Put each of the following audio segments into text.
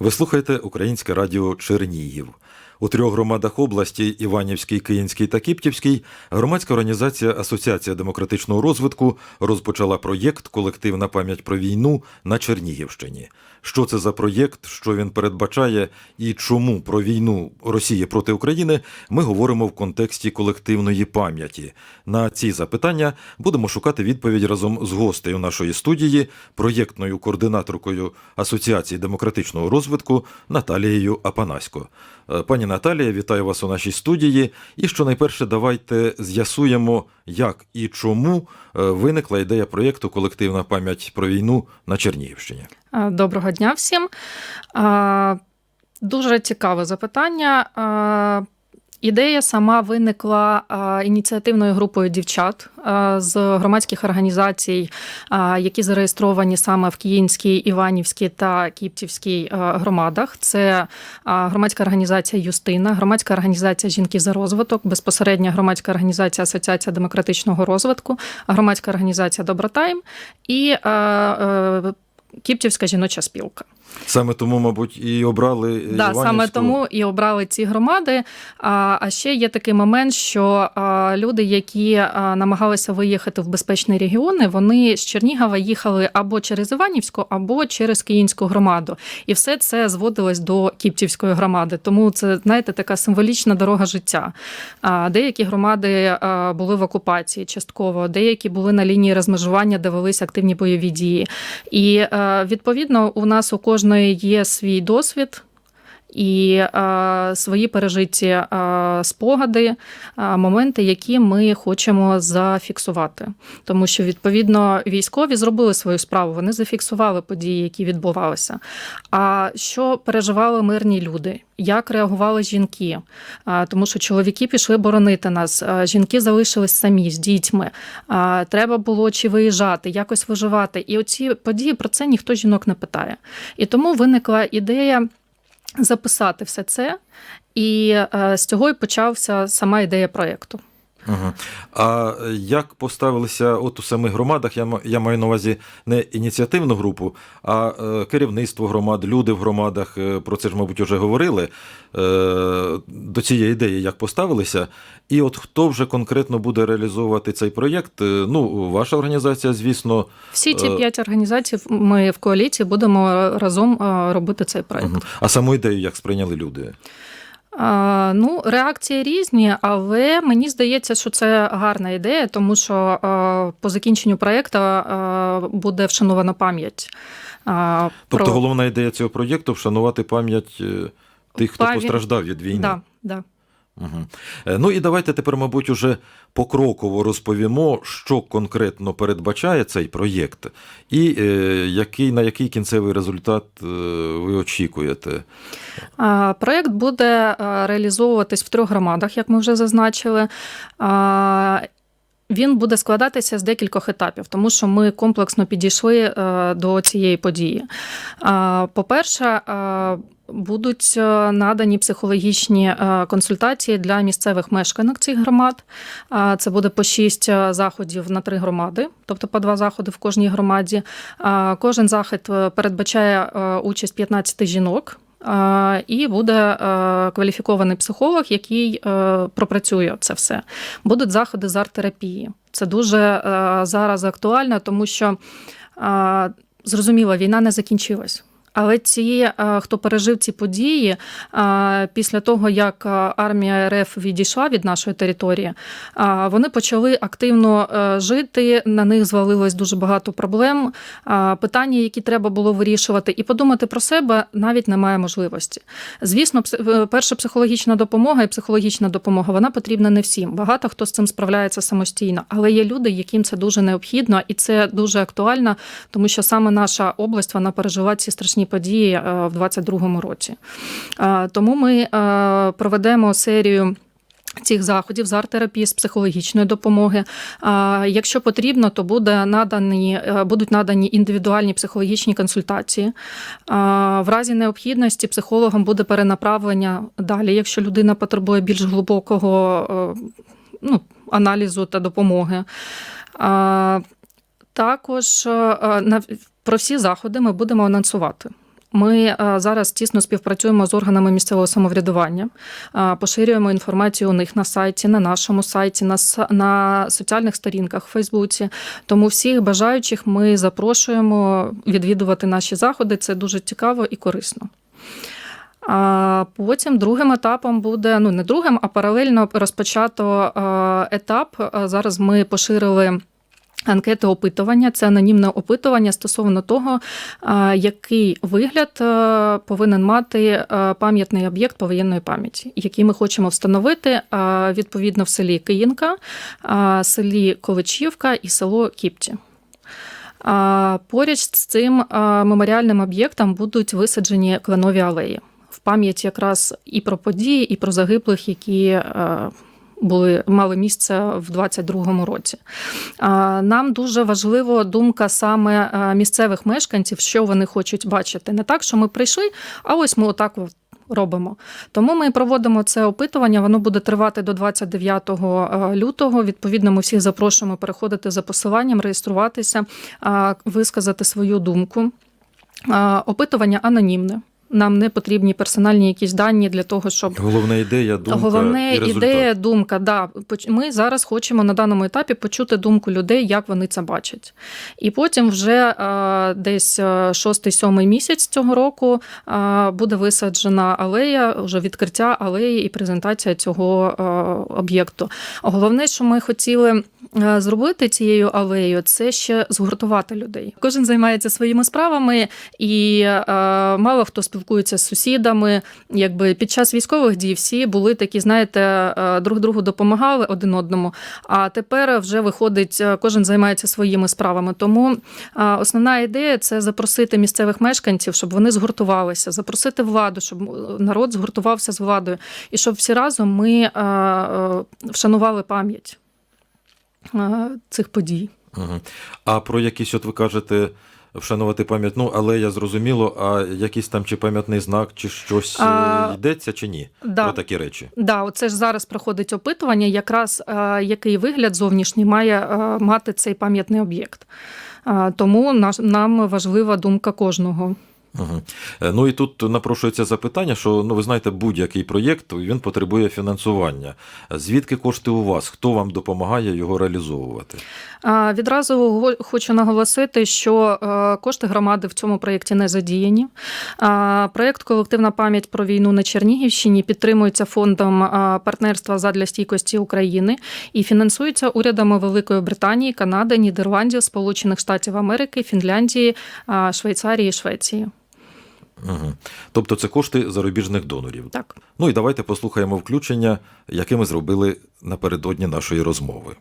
Ви слухаєте Українське радіо Чернігів. У трьох громадах області Іванівській, Київській та Кіптівській громадська організація Асоціація демократичного розвитку розпочала проєкт Колективна пам'ять про війну на Чернігівщині. Що це за проєкт, що він передбачає і чому про війну Росії проти України ми говоримо в контексті колективної пам'яті. На ці запитання будемо шукати відповідь разом з гостею нашої студії, проєктною координаторкою Асоціації демократичного розвитку Наталією Апанасько. Е, Пані Наталія, вітаю вас у нашій студії. І що найперше, давайте з'ясуємо, як і чому е, виникла ідея проєкту Колективна пам'ять про війну на Чернігівщині. Доброго дня всім. Дуже цікаве запитання. Ідея сама виникла ініціативною групою дівчат з громадських організацій, які зареєстровані саме в Київській, Іванівській та Кіптівській а, громадах. Це громадська організація Юстина, громадська організація Жінки за розвиток, безпосередня громадська організація Асоціація демократичного розвитку, громадська організація Добротайм і а, Кіптівська жіноча спілка. Саме тому, мабуть, і обрали Да, Іванівську. саме тому і обрали ці громади. А, а ще є такий момент, що а, люди, які а, намагалися виїхати в безпечні регіони, вони з Чернігова їхали або через Іванівську, або через Київську громаду. І все це зводилось до Кіптівської громади. Тому це, знаєте, така символічна дорога життя. А, деякі громади а, були в окупації частково, деякі були на лінії розмежування, де велись активні бойові дії. І а, відповідно у нас у кожної є свій досвід. І е, свої пережиті е, спогади, е, моменти, які ми хочемо зафіксувати. Тому що, відповідно, військові зробили свою справу, вони зафіксували події, які відбувалися. А що переживали мирні люди? Як реагували жінки? Е, тому що чоловіки пішли боронити нас, е, жінки залишились самі з дітьми. Е, треба було чи виїжджати, якось виживати. І оці події про це ніхто жінок не питає. І тому виникла ідея записати все це, і е, з цього і почався сама ідея проєкту. Угу. А як поставилися от у самих громадах? Я, я маю на увазі не ініціативну групу, а е, керівництво громад, люди в громадах. е, Про це ж, мабуть, вже говорили. Е, До цієї ідеї як поставилися. І от хто вже конкретно буде реалізовувати цей проєкт? Ну, ваша організація, звісно. Всі ці п'ять організацій ми в коаліції будемо разом робити цей проєкт. А саму ідею як сприйняли люди? Ну, реакції різні, але мені здається, що це гарна ідея, тому що по закінченню проєкту буде вшанована пам'ять. Тобто про- головна ідея цього проєкту вшанувати пам'ять е, тих, хто Пам'ять- постраждав від війни. Да, да. Угу. Ну і давайте тепер, мабуть, уже покроково розповімо, що конкретно передбачає цей проєкт, і е, який, на який кінцевий результат е, ви очікуєте. Проєкт буде реалізовуватись в трьох громадах, як ми вже зазначили. Він буде складатися з декількох етапів, тому що ми комплексно підійшли до цієї події. По-перше, будуть е, надані психологічні е, консультації для місцевих мешканок цих громад. Це буде по шість е, заходів на три громади, тобто по два заходи в кожній громаді. Кожен захід передбачає участь 15 жінок. І буде кваліфікований психолог, який пропрацює це все. Будуть заходи з арт-терапії. Це дуже зараз актуально, тому що зрозуміло, війна не закінчилась. Але ці, е, хто пережив ці події е, після того, як е, армія РФ відійшла від нашої території, вони почали активно жити. На них звалилось дуже багато проблем, питання, які треба було вирішувати, і подумати про себе навіть немає можливості. Звісно, перша психологічна допомога і психологічна допомога вона потрібна не всім. Багато хто з цим справляється самостійно, але є люди, яким це дуже необхідно, і це дуже актуально, тому що саме наша область вона пережила ці страшні події е, в 22-му році. Е, Тому ми е, проведемо серію. Цих заходів з арт-терапії, з психологічної допомоги. Якщо потрібно, то буде надані, будуть надані індивідуальні психологічні консультації. В разі необхідності психологом буде перенаправлення далі, якщо людина потребує більш глибокого ну, аналізу та допомоги. Також е, на- про всі заходи ми будемо анонсувати. Ми е, зараз тісно співпрацюємо з органами місцевого самоврядування, е, поширюємо інформацію у них на сайті, на нашому сайті, на, на соціальних сторінках в Фейсбуці. Тому всіх бажаючих ми запрошуємо відвідувати наші заходи. Це дуже цікаво і корисно. А потім другим етапом буде ну не другим, а паралельно розпочато е, етап. Е, Зараз ми поширили. Анкети опитування це анонімне опитування стосовно того, який вигляд е, повинен мати е, пам'ятний об'єкт повоєнної пам'яті, який ми хочемо встановити відповідно в селі Київка, е, селі Количівка і село Кіпті. Поряд з цим меморіальним об'єктом будуть висаджені кленові алеї в пам'ять якраз і про події, і про загиблих, які е, були мали місце в 22-му році. Нам дуже важливо думка саме е, місцевих мешканців, що вони хочуть бачити. Не так, що ми прийшли, а ось ми отак от робимо. Тому ми проводимо це опитування. Воно буде тривати до 29 лютого. Відповідно, ми всіх запрошуємо переходити за посиланням, реєструватися, висказати свою думку. Опитування анонімне. Нам не потрібні персональні якісь дані для того, щоб Головна ідея, думка Головне і результат. ідея, думка. Да. Ми зараз хочемо на даному етапі почути думку людей, як вони це бачать. І потім вже е, десь е, шостий-сьомий місяць цього року е, буде висаджена алея, вже відкриття алеї і презентація цього е, об'єкту. Головне, що ми хотіли. е, Зробити цією алеєю це ще згуртувати людей. Кожен займається своїми справами, і е, мало хто спілкується з сусідами. Якби під час військових дій всі були такі, знаєте, е, друг другу допомагали один одному. А тепер вже виходить, е, кожен займається своїми справами. Тому е, основна ідея це запросити місцевих мешканців, щоб вони згуртувалися, запросити владу, щоб народ згуртувався з владою, і щоб всі разом ми вшанували пам'ять цих подій. А про якісь, от ви кажете, вшанувати пам'ятну, але я зрозуміло, а якийсь там чи пам'ятний знак, чи щось А, е, йдеться, чи ні? Да. Про такі речі. Да, оце ж зараз проходить опитування, якраз е, який вигляд зовнішній має е, мати цей пам'ятний об'єкт. Тому наш, нам важлива думка кожного. Угу. Ну і тут напрошується запитання, що ну ви знаєте, будь-який проєкт він потребує фінансування. Звідки кошти у вас? Хто вам допомагає його реалізовувати? Відразу хочу наголосити, що е, кошти громади в цьому проєкті не задіяні. Проєкт Колективна пам'ять про війну на Чернігівщині підтримується фондом партнерства задля стійкості України і фінансується урядами Великої Британії, Канади, Нідерландів, Сполучених Штатів Америки, Фінляндії, Швейцарії і Швеції. Угу. Тобто це кошти зарубіжних донорів. Так. Ну і давайте послухаємо включення, яке ми зробили напередодні нашої розмови.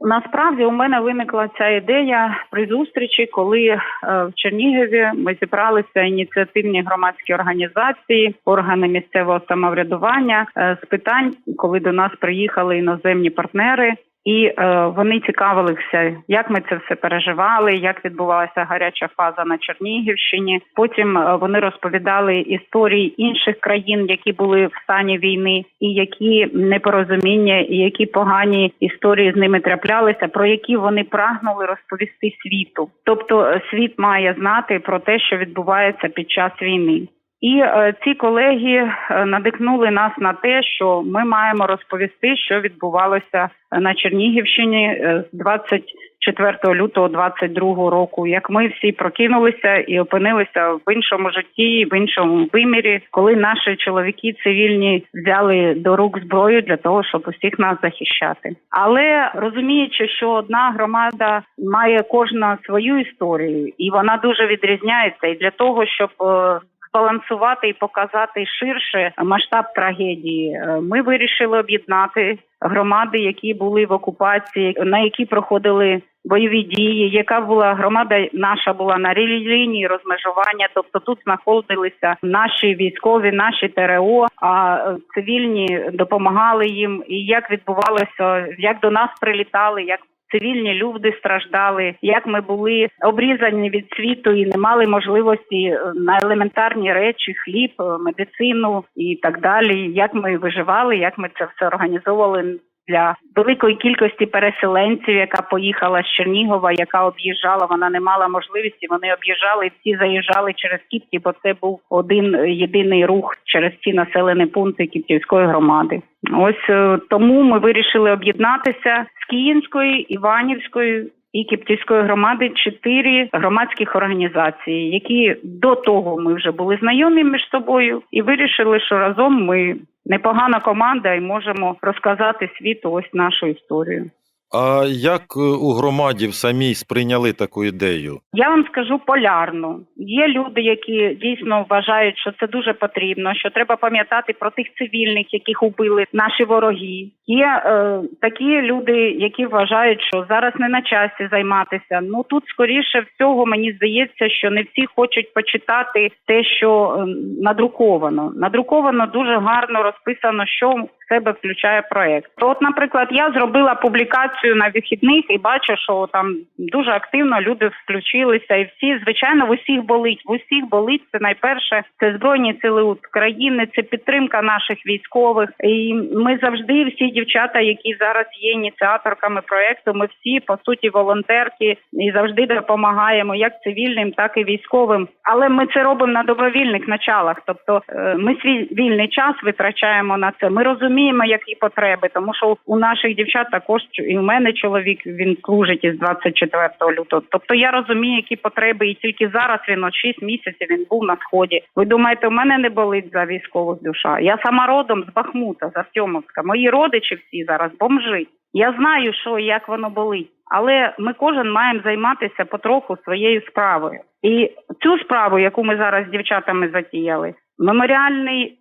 Насправді у мене виникла ця ідея при зустрічі, коли е, в Чернігові ми зібралися ініціативні громадські організації, органи місцевого самоврядування е, з питань, коли до нас приїхали іноземні партнери. І е, вони цікавилися, як ми це все переживали, як відбувалася гаряча фаза на Чернігівщині. Потім е, вони розповідали історії інших країн, які були в стані війни, і які непорозуміння, і які погані історії з ними траплялися, про які вони прагнули розповісти світу. Тобто, е, світ має знати про те, що відбувається під час війни. І е, ці колеги е, надихнули нас на те, що ми маємо розповісти, що відбувалося на Чернігівщині е, з 24 лютого 22 року. Як ми всі прокинулися і опинилися в іншому житті, в іншому вимірі, коли наші чоловіки цивільні взяли до рук зброю для того, щоб усіх нас захищати. Але розуміючи, що одна громада має кожна свою історію, і вона дуже відрізняється, і для того, щоб е, збалансувати і показати ширше масштаб трагедії. Е, Ми вирішили об'єднати громади, які були в окупації, на які проходили бойові дії. Яка була громада наша була на лінії розмежування? Тобто тут знаходилися наші військові, наші ТРО, а е, цивільні допомагали їм. І як відбувалося, як до нас прилітали, як цивільні люди страждали, як ми були обрізані від світу і не мали можливості е, на елементарні речі, хліб, е, медицину і так далі. Як ми виживали, як ми це все організовували для великої кількості переселенців, яка поїхала з Чернігова, яка об'їжджала. Вона не мала можливості. Вони об'їжджали всі заїжджали через Кіпті, бо це був один єдиний рух через ці населені пункти Кіптівської громади. Ось е, тому ми вирішили об'єднатися з Київської, Іванівської і Кіптівської громади чотири громадських організації, які до того ми вже були знайомі між собою, і вирішили, що разом ми непогана команда і можемо розказати світу ось нашу історію. А як е, у громаді в самій сприйняли таку ідею? Я вам скажу полярно. Є люди, які дійсно вважають, що це дуже потрібно, що треба пам'ятати про тих цивільних, яких убили наші вороги. Є е, такі люди, які вважають, що зараз не на часі займатися. Ну тут скоріше всього мені здається, що не всі хочуть почитати те, що е, надруковано. Надруковано дуже гарно розписано, що себе включає проект. То, от, наприклад, я зробила публікацію на вихідних і бачу, що там дуже активно люди включилися, і всі, звичайно, в усіх болить. В усіх болить це найперше. Це збройні сили України, це підтримка наших військових. І ми завжди, всі дівчата, які зараз є ініціаторками проекту, ми всі по суті волонтерки і завжди допомагаємо як цивільним, так і військовим. Але ми це робимо на добровільних началах. Тобто, е, ми свій вільний час витрачаємо на це. Ми розуміємо, які потреби, тому що у наших дівчат також і у мене чоловік він служить із 24 лютого. Тобто я розумію, які потреби, і тільки зараз він от 6 місяців він був на сході. Ви думаєте, у мене не болить за військових душа? Я сама родом з Бахмута, з Артемовська. Мої родичі всі зараз бомжи. Я знаю, що і як воно болить. Але ми кожен маємо займатися потроху своєю справою. І цю справу, яку ми зараз з дівчатами затіяли, меморіальний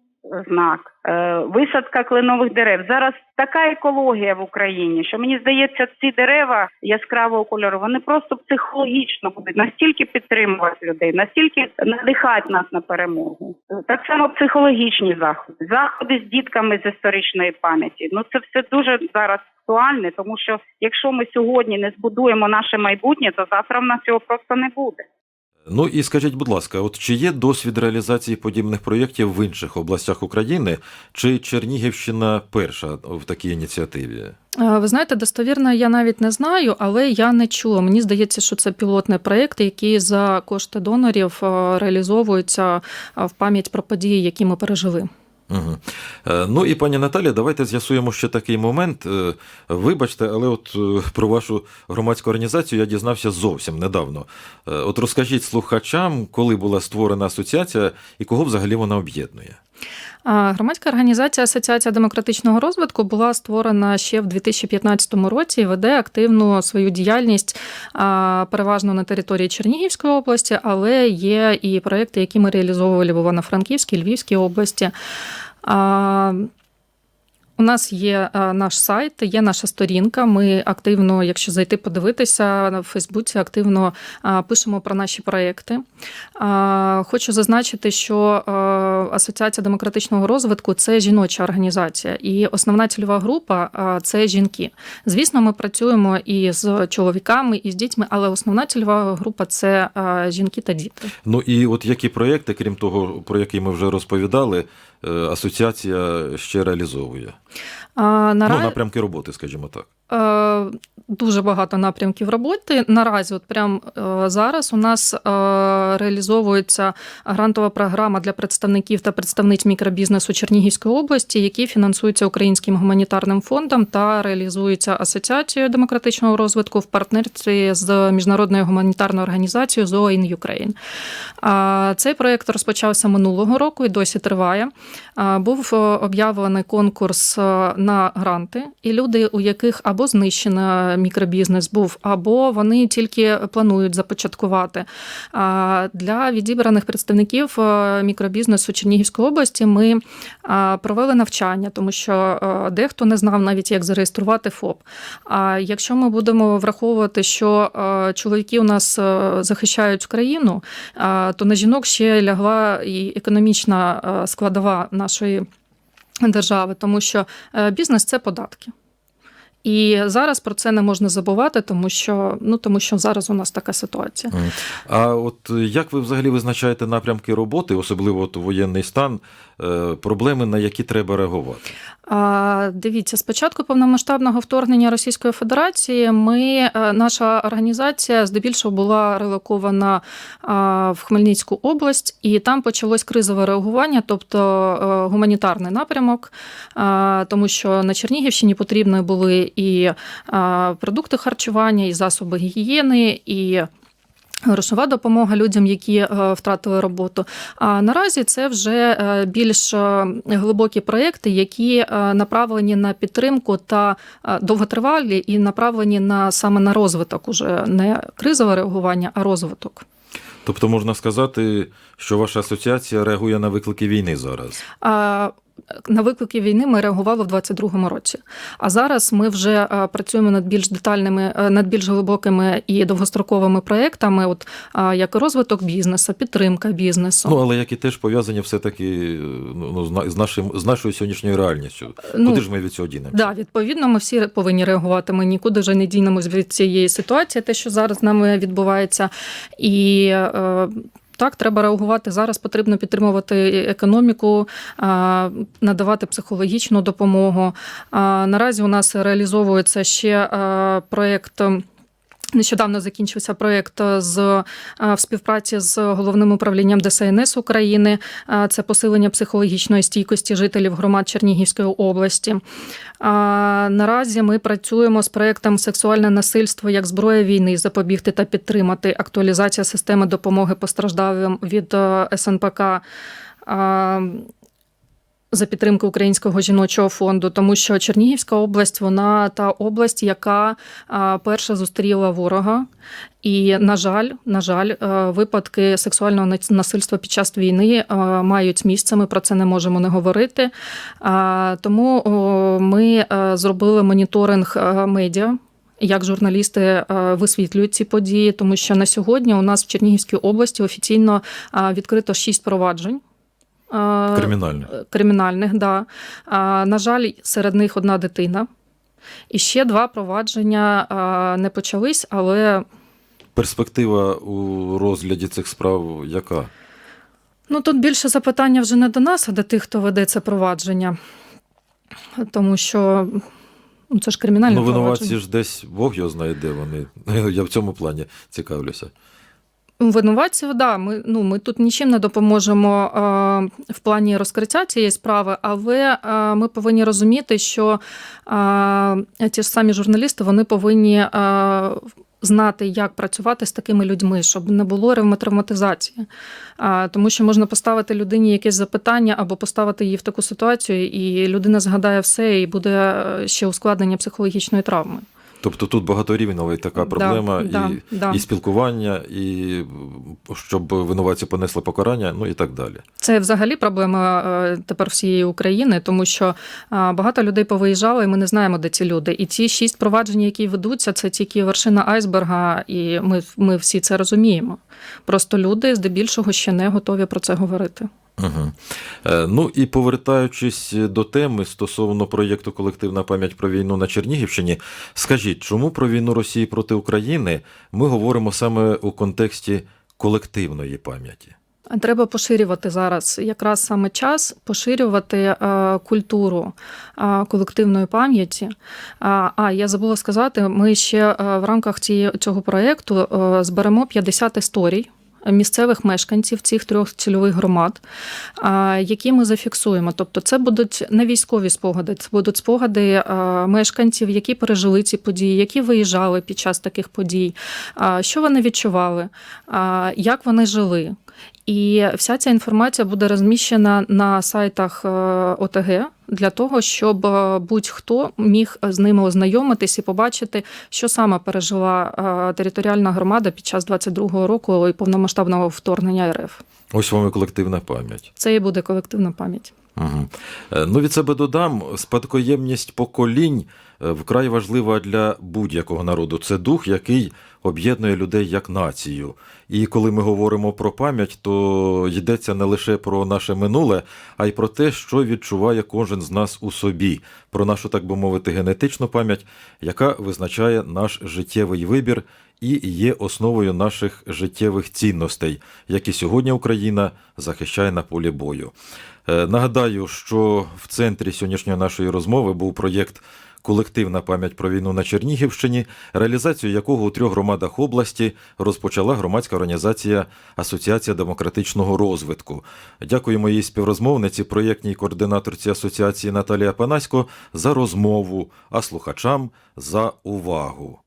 знак, е, висадка кленових дерев. Зараз така екологія в Україні, що мені здається, ці дерева яскравого кольору вони просто психологічно будуть настільки підтримувати людей, настільки надихати нас на перемогу. Так само психологічні заходи, заходи з дітками з історичної пам'яті. Ну це все дуже зараз актуальне, тому що якщо ми сьогодні не збудуємо наше майбутнє, то завтра в нас цього просто не буде. Ну і скажіть, будь ласка, от чи є досвід реалізації подібних проєктів в інших областях України, чи Чернігівщина перша в такій ініціативі? Е, Ви знаєте, достовірно я навіть не знаю, але я не чула. Мені здається, що це пілотний проєкт, який за кошти донорів е, реалізовується е, в пам'ять про події, які ми пережили. Угу. Ну і пані Наталі, давайте з'ясуємо ще такий момент. Е, Вибачте, але от е, про вашу громадську організацію я дізнався зовсім недавно. От розкажіть слухачам, коли була створена асоціація і кого взагалі вона об'єднує. Громадська організація Асоціація демократичного розвитку була створена ще в 2015 році і веде активну свою діяльність переважно на території Чернігівської області, але є і проекти, які ми реалізовували в Івано-Франківській, Львівській області. У нас є е, наш сайт, є наша сторінка. Ми активно, якщо зайти подивитися на Фейсбуці, активно е, пишемо про наші проекти. Е, Хочу зазначити, що Асоціація демократичного розвитку це жіноча організація, і основна цільова група це жінки. Звісно, ми працюємо і з чоловіками, і з дітьми, але основна цільова група це жінки та діти. Ну і от які проєкти, крім того, про які ми вже розповідали, асоціація ще реалізовує? А, Ну, напрямки роботи, скажімо так. Дуже багато напрямків роботи. Наразі, от прямо е, зараз, у нас е, реалізовується грантова програма для представників та представниць мікробізнесу Чернігівської області, які фінансуються Українським гуманітарним фондом та реалізуються Асоціацією демократичного розвитку в партнерстві з міжнародною гуманітарною організацією ZOA in Ukraine. Цей проєкт розпочався минулого року і досі триває. Був е, об'явлений конкурс на гранти, і люди, у яких або знищено мікробізнес був, або вони тільки планують започаткувати. Для відібраних представників е, мікробізнесу Чернігівської області ми провели навчання, тому що е, дехто не знав навіть, як зареєструвати ФОП. А якщо ми будемо враховувати, що е, чоловіки у нас е, захищають країну, то на жінок ще лягла і економічна е, складова нашої держави, тому що е, бізнес це податки. І зараз про це не можна забувати, тому що ну тому що зараз у нас така ситуація. А от е, як ви взагалі визначаєте напрямки роботи, особливо от воєнний стан, е, проблеми, на які треба реагувати? А, Дивіться, з початку повномасштабного вторгнення Російської Федерації ми, е, наша організація здебільшого була релокована в Хмельницьку область, і там почалось кризове реагування, тобто е, гуманітарний напрямок, тому що на Чернігівщині потрібні були і продукти харчування, і засоби гігієни, і Грошова допомога людям, які е, втратили роботу. А наразі це вже е, більш е, глибокі проекти, які направлені на підтримку та довготривалі і направлені на саме на розвиток, уже не кризове реагування, а розвиток. Тобто можна сказати, що ваша асоціація реагує на виклики війни зараз. А на виклики війни ми реагували в 22-му році. А зараз ми вже е, працюємо над більш детальними, е, над більш глибокими і довгостроковими проектами, от е, як розвиток бізнесу, підтримка бізнесу. Ну, але які теж пов'язані все-таки е, ну, з з, нашим, з нашою сьогоднішньою реальністю. Ну, Куди ж ми від цього дінемося? Да, відповідно, ми всі повинні реагувати. Ми нікуди вже не дінемось від цієї ситуації, те, що зараз з нами відбувається. І так, треба реагувати. Зараз потрібно підтримувати економіку, надавати психологічну допомогу. Наразі у нас реалізовується ще проєкт. Нещодавно закінчився проєкт з е, в співпраці з головним управлінням ДСНС України. Е, Це посилення психологічної стійкості жителів громад Чернігівської області. Наразі ми працюємо з проєктом Сексуальне насильство як зброя війни, запобігти та підтримати актуалізація системи допомоги постраждалим від е, СНПК. За підтримки Українського жіночого фонду, тому що Чернігівська область вона та область, яка перша зустріла ворога. І, на жаль, на жаль, е, випадки сексуального насильства під час війни е, мають місце. Ми про це не можемо не говорити. Тому ми е, зробили моніторинг медіа. Як журналісти висвітлюють ці події, тому що на сьогодні у нас в Чернігівській області офіційно відкрито шість проваджень. Е, Кримінальне. кримінальних, да. На жаль, серед них одна дитина. І ще два провадження не почались, але Перспектива у розгляді цих справ яка? ну, тут більше запитання вже не до нас, а до тих, хто веде це провадження. Тому що ну, це ж кримінальне ну, провадження. винуватці ж десь Бог його знає, де вони. Я в цьому плані цікавлюся. Винуватців, да, ми, ну, ми тут нічим не допоможемо е, в плані розкриття цієї справи, але е, ми повинні розуміти, що е, ті ж самі журналісти вони повинні е, знати, як працювати з такими людьми, щоб не було ревматравматизації. Е, тому що можна поставити людині якесь запитання або поставити її в таку ситуацію, і людина згадає все, і буде е, ще ускладнення психологічної травми. Тобто тут багаторівнева така проблема, да, і, да. і спілкування, і щоб винуватці понесли покарання, ну і так далі. Це взагалі проблема е, тепер всієї України, тому що е, багато людей повиїжджало, і ми не знаємо, де ці люди. І ті шість проваджень, які ведуться, це тільки вершина айсберга, і ми, ми всі це розуміємо. Просто люди здебільшого ще не готові про це говорити. Угу. Ну і повертаючись до теми стосовно проєкту Колективна пам'ять про війну на Чернігівщині, скажіть, чому про війну Росії проти України ми говоримо саме у контексті колективної пам'яті? Треба поширювати зараз якраз саме час поширювати е, культуру е, колективної пам'яті. А, я забула сказати, ми ще в рамках цього проєкту зберемо 50 історій. Місцевих мешканців цих трьох цільових громад, які ми зафіксуємо. Тобто, це будуть не військові спогади, це будуть спогади мешканців, які пережили ці події, які виїжджали під час таких подій, що вони відчували, як вони жили. І вся ця інформація буде розміщена на сайтах е, ОТГ для того, щоб е, будь-хто міг з ними ознайомитись і побачити, що саме пережила е, територіальна громада під час 22-го року і повномасштабного вторгнення РФ. Ось вам і колективна пам'ять. Це і буде колективна пам'ять. Угу. Ну, від себе додам, спадкоємність поколінь вкрай важлива для будь-якого народу. Це дух, який об'єднує людей як націю. І коли ми говоримо про пам'ять, то йдеться не лише про наше минуле, а й про те, що відчуває кожен з нас у собі, про нашу, так би мовити, генетичну пам'ять, яка визначає наш життєвий вибір і є основою наших життєвих цінностей, які сьогодні Україна захищає на полі бою. Е, Нагадаю, що в центрі сьогоднішньої нашої розмови був проєкт Колективна пам'ять про війну на Чернігівщині, реалізацію якого у трьох громадах області розпочала громадська організація Асоціація демократичного розвитку. Дякую моїй співрозмовниці, проєктній координаторці асоціації Наталії Апанасько за розмову, а слухачам за увагу.